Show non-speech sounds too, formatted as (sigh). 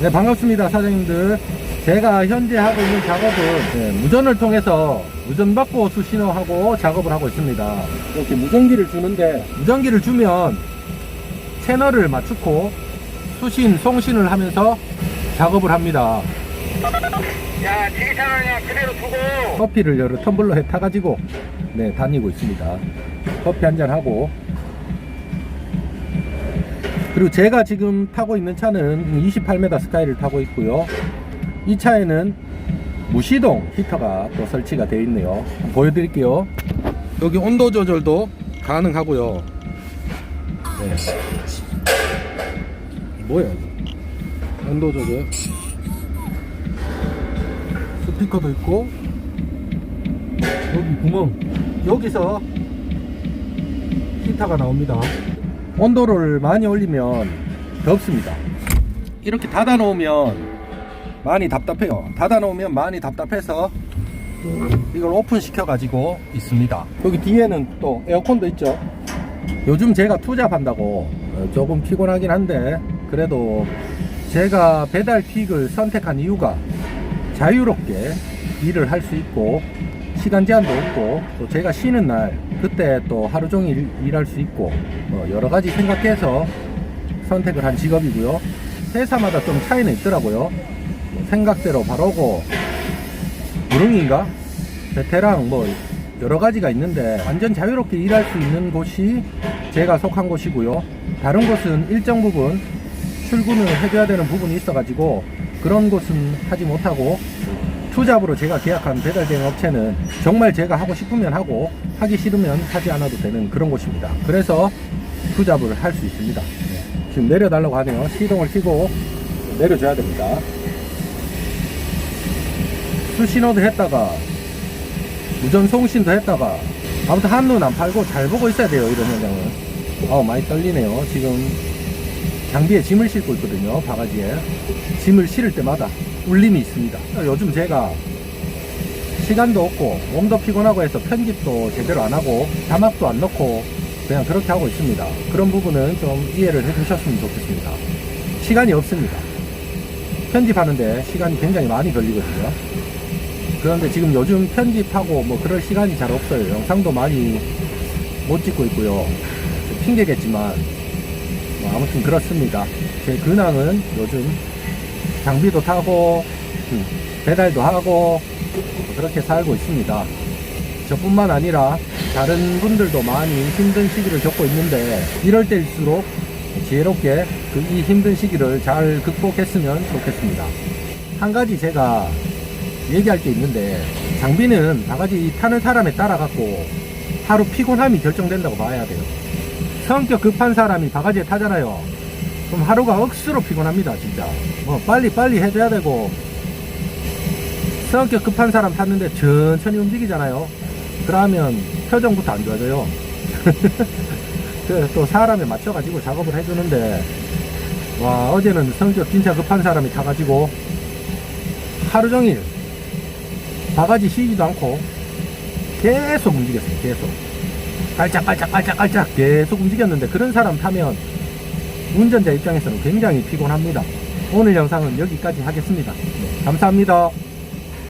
네, 반갑습니다, 사장님들. 제가 현재 하고 있는 작업은 네, 무전을 통해서 무전 받고 수신호하고 작업을 하고 있습니다. 이렇게 무전기를 주는데 무전기를 주면 채널을 맞추고 수신, 송신을 하면서 작업을 합니다. 야, 지휘차는 그냥 그대로 두고. 커피를 여러 텀블러에 타가지고 네, 다니고 있습니다. 커피 한잔 하고 그리고 제가 지금 타고 있는 차는 28m 스카이를 타고 있고요. 이 차에는 무시동 히터가 또 설치가 되어 있네요. 보여드릴게요. 여기 온도 조절도 가능하고요. 네. 뭐야? 온도 조절. 스피커도 있고 여기 구멍 여기서 히터가 나옵니다 온도를 많이 올리면 덥습니다. 이렇게 닫아 놓으면 많이 답답해요. 닫아 놓으면 많이 답답해서 이걸 오픈 시켜 가지고 있습니다. 여기 뒤에는 또 에어컨도 있죠? 요즘 제가 투잡한다고 어, 조금 피곤하긴 한데 그래도 제가 배달 퀵을 선택한 이유가 자유롭게 일을 할 수 있고 시간 제한도 없고 또 제가 쉬는 날 그때 또 하루 종일 일할 수 있고 뭐 여러 가지 생각해서 선택을 한 직업이고요. 회사마다 좀 차이는 있더라고요. 뭐 생각대로 바로고 무릉인가? 베테랑 뭐 여러 가지가 있는데 완전 자유롭게 일할 수 있는 곳이 제가 속한 곳이고요. 다른 곳은 일정 부분 출근을 해줘야 되는 부분이 있어가지고 그런 곳은 하지 못하고 투잡으로 제가 계약한 배달 대행 업체는 정말 제가 하고 싶으면 하고 하기 싫으면 하지 않아도 되는 그런 곳입니다. 그래서 투잡을 할 수 있습니다. 네. 지금 내려달라고 하네요. 시동을 켜고 내려줘야 됩니다. 수신호도 했다가 무전 송신도 했다가 아무튼 한눈 안 팔고 잘 보고 있어야 돼요. 이런 현장은. 어 많이 떨리네요. 지금 장비에 짐을 싣고 있거든요. 바가지에. 짐을 실을 때마다 울림이 있습니다. 요즘 제가 시간도 없고 몸도 피곤하고 해서 편집도 제대로 안 하고 자막도 안 넣고 그냥 그렇게 하고 있습니다. 그런 부분은 좀 이해를 해 주셨으면 좋겠습니다. 시간이 없습니다. 편집하는데 시간이 굉장히 많이 걸리거든요. 그런데 지금 요즘 편집하고 뭐 그럴 시간이 잘 없어요. 영상도 많이 못 찍고 있고요. 핑계겠지만 뭐 아무튼 그렇습니다. 제 근황은 요즘 장비도 타고 음, 배달도 하고 그렇게 살고 있습니다. 저뿐만 아니라 다른 분들도 많이 힘든 시기를 겪고 있는데 이럴 때일수록 지혜롭게 그이 힘든 시기를 잘 극복했으면 좋겠습니다. 한 가지 제가 얘기할 게 있는데 장비는 바가지 타는 사람에 따라 갖고 하루 피곤함이 결정된다고 봐야 돼요. 성격 급한 사람이 바가지에 타잖아요. 그럼 하루가 억수로 피곤합니다, 진짜. 뭐, 빨리 빨리 해줘야 되고, 성격 급한 사람 탔는데 천천히 움직이잖아요. 그러면 표정부터 안 좋아져요. (laughs) 그래서 또 사람에 맞춰가지고 작업을 해주는데, 와, 어제는 성격 진짜 급한 사람이 타가지고, 하루 종일 바가지 쉬지도 않고, 계속 움직였어요, 계속. 깔짝깔짝깔짝깔짝 계속 움직였는데, 그런 사람 타면, 운전자 입장에서는 굉장히 피곤합니다. 오늘 영상은 여기까지 하겠습니다. 네, 감사합니다.